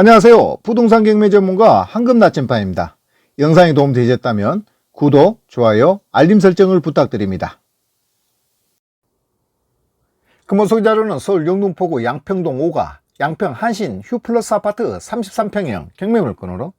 안녕하세요. 부동산 경매 전문가 황금 나침반입니다. 영상이 도움되셨다면 구독, 좋아요, 알림 설정을 부탁드립니다. 금호 소개자료는 서울 영등포구 양평동 5가 양평 한신 휴플러스 아파트 33평형 경매 물건으로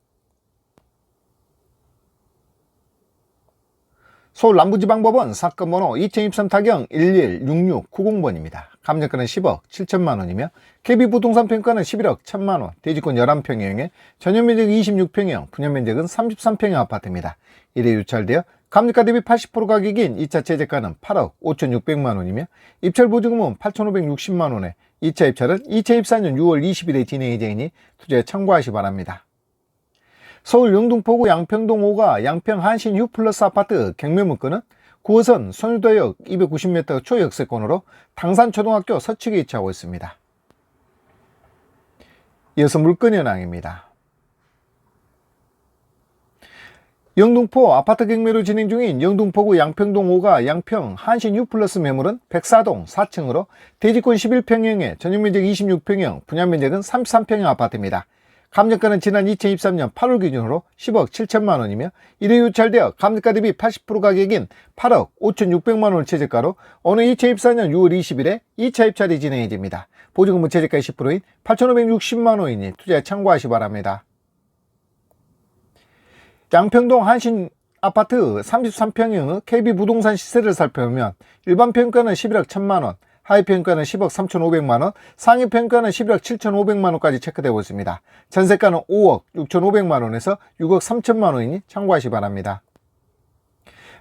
서울 남부지방법원 사건 번호 2023 타경 116690번입니다. 감정가는 10억 7천만 원이며 KB부동산 평가는 11억 1천만 원, 대지권 11평형에 전용면적 26평형, 분양면적은 33평형 아파트입니다. 이래 유찰되어 감정가 대비 80% 가격인 2차 최저가는 8억 5,600만 원이며 입찰 보증금은 8,560만 원에 2차 입찰은 2024년 6월 20일에 진행 예정이니 투자에 참고하시 기 바랍니다. 서울 영등포구 양평동 5가 양평 한신 휴 플러스 아파트 경매문건은 9호선 선유도역 290m 초역세권으로 당산초등학교 서측에 위치하고 있습니다. 이어서 물건 현황입니다. 영등포 아파트 경매로 진행 중인 영등포구 양평동 5가 양평 한신 U 플러스 매물은 104동 4층으로 대지권 11평형에 전용면적 26평형, 분양면적은 33평형 아파트입니다. 감정가는 지난 2023년 8월 기준으로 10억 7천만 원이며 이래 유찰되어 감정가 대비 80% 가격인 8억 5천6백만 원 최저가로 오늘 2024년 6월 20일에 2차 입찰이 진행됩니다. 보증금은 최저가 10%인 8,560만 원이니 투자에 참고하시 기 바랍니다. 양평동 한신 아파트 33평형 의 KB 부동산 시세를 살펴보면 일반 평가는 11억 1천만 원, 하위 평가는 10억 3,500만 원, 상위 평가는 11억 7,500만 원까지 체크되고 있습니다. 전세가는 5억 6,500만 원에서 6억 3천만 원이니 참고하시 기 바랍니다.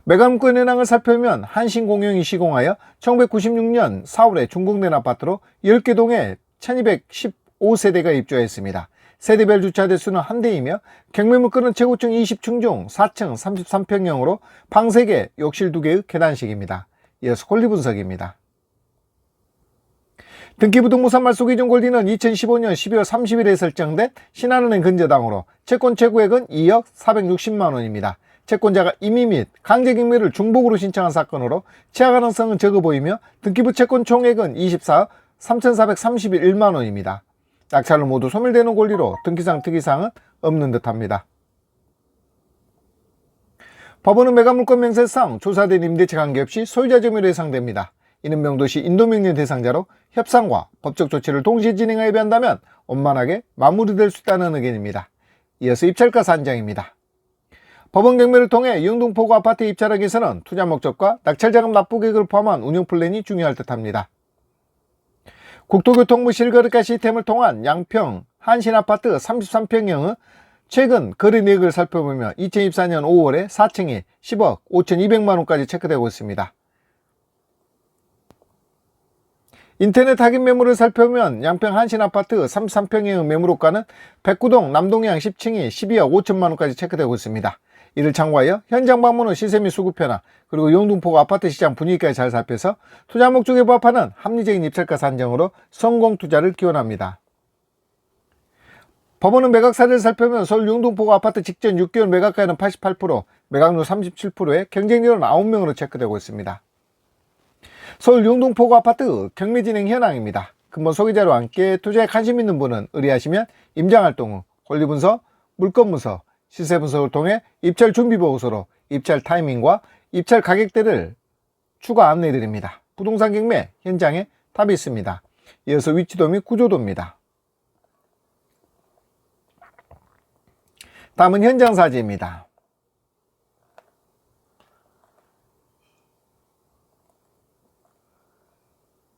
매각물건 현황을 살펴보면 한신공영이 시공하여 1996년 4월에 준공된 아파트로 10개 동에 1215세대가 입주했습니다. 세대별 주차 대수는 한 대이며 경매물건은 최고층 20층 중 4층 33평형으로 방 3개, 욕실 2개의 계단식입니다. 이어서 권리 분석입니다. 등기부등본상 말소기준 권리는 2015년 12월 30일에 설정된 신한은행 근저당으로 채권 최고액은 2억 460만 원입니다. 채권자가 임의 및 강제 경매를 중복으로 신청한 사건으로 취하 가능성은 적어 보이며 등기부 채권 총액은 24억 3,431만 원입니다. 낙찰로 모두 소멸되는 권리로 등기상 특이사항은 없는 듯합니다. 법원은 매각물건 명세상 조사된 임대차 관계없이 소유자 점유로 예상됩니다. 이는 명도시 인도명령 대상자로 협상과 법적 조치를 동시에 진행하여 배한다면 원만하게 마무리될 수 있다는 의견입니다. 이어서 입찰가 산정입니다. 법원 경매를 통해 영등포구 아파트 입찰하기 위해서는 투자 목적과 낙찰자금 납부 계획을 포함한 운영 플랜이 중요할 듯합니다. 국토교통부 실거래가 시스템을 통한 양평 한신아파트 33평형의 최근 거래 내역을 살펴보면 2024년 5월에 4층이 10억 5,200만원까지 체크되고 있습니다. 인터넷 확인 매물을 살펴보면 양평 한신아파트 33평형의 매물호가는 백구동 남동향 10층이 12억 5천만원까지 체크되고 있습니다. 이를 참고하여 현장 방문 후 시세 및 수급 변화 그리고 영등포구 아파트 시장 분위기까지 잘 살펴서 투자 목적에 부합하는 합리적인 입찰가 산정으로 성공 투자를 기원합니다. 법원은 매각사를 살펴보면 서울 영등포구 아파트 직전 6개월 매각가율은 88%, 매각률 37%에 경쟁률은 9명으로 체크되고 있습니다. 서울 영등포구 아파트 경매 진행 현황입니다. 근본 소개자로 함께 투자에 관심 있는 분은 의뢰하시면 임장활동 후 권리분석, 물건분석, 시세 분석을 통해 입찰 준비 보고서로 입찰 타이밍과 입찰 가격대를 추가 안내해 드립니다. 부동산 경매 현장에 답이 있습니다. 이어서 위치도 및 구조도입니다. 다음은 현장 사진입니다.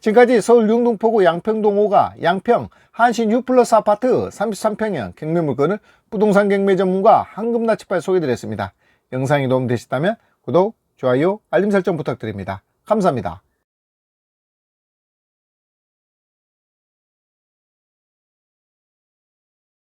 지금까지 서울 영등포구 양평동 5가 양평 한신 U 플러스 아파트 33평형 경매 물건을 부동산 경매 전문가 황금나치발 소개드렸습니다. 영상이 도움되셨다면 구독, 좋아요, 알림 설정 부탁드립니다. 감사합니다.